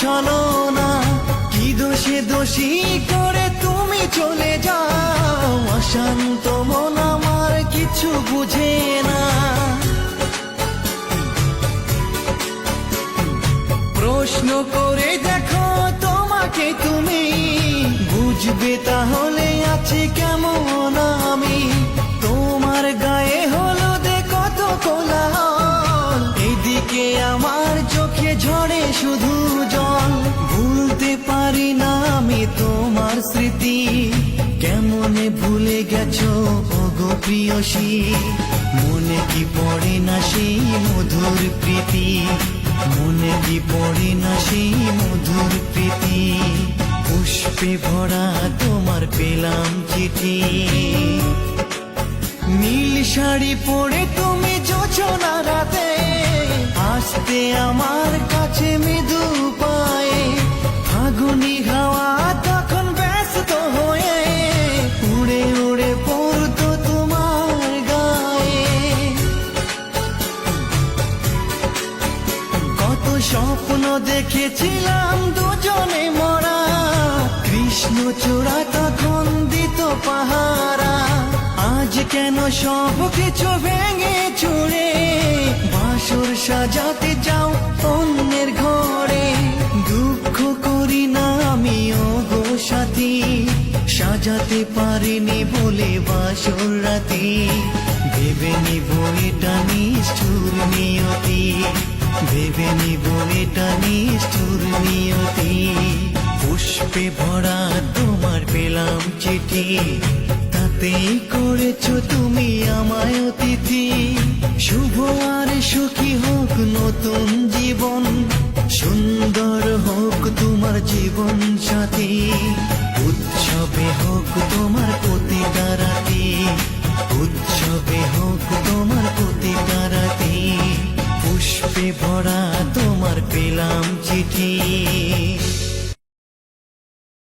ছলো না। কি দোষে দোষী করে তুমি চলে যাও? অশান্ত মন আমার কিছু বুঝে না। প্রশ্ন করে দেখো তোমাকে তুমি। বুঝবে তাহলে কেমনে ভুলে গেছো? ওগো প্রিয়সী, মনে কি পড়ে না সেই মধুর প্রীতি? মনে কি পড়ে না সেই মধুর প্রীতি? পুষ্পে ভরা তোমার পেলাম চিঠি। নীল শাড়ি পরে তুমি যোচনা রাতে, আসতে আমার স্বপ্ন দেখেছিলাম দুজনে মরা। কৃষ্ণ চূড়া তখন দিত পাহারা। আজ কেন সব কিছু ভেঙে চুড়ে? বাসর সাজাতে যাও অন্যের ঘরে। দুঃখ করি না আমি গো সাথী। সাজাতে পারিনি বলে বাসর রাতি। ভেবে নিব এটা নিষ্ঠুর নিয়তি। ভেবে নিব এটা নিষ্ঠুর নিয়তি। পুষ্পে ভরা তোমার পেলাম চিঠি। তাতেই করেছ তুমি আমায় অতিথি। শুভ আর সুখী হোক নতুন জীবন। সুন্দর হোক তোমার জীবন সাথী। উৎসবে পেলাম চিঠি।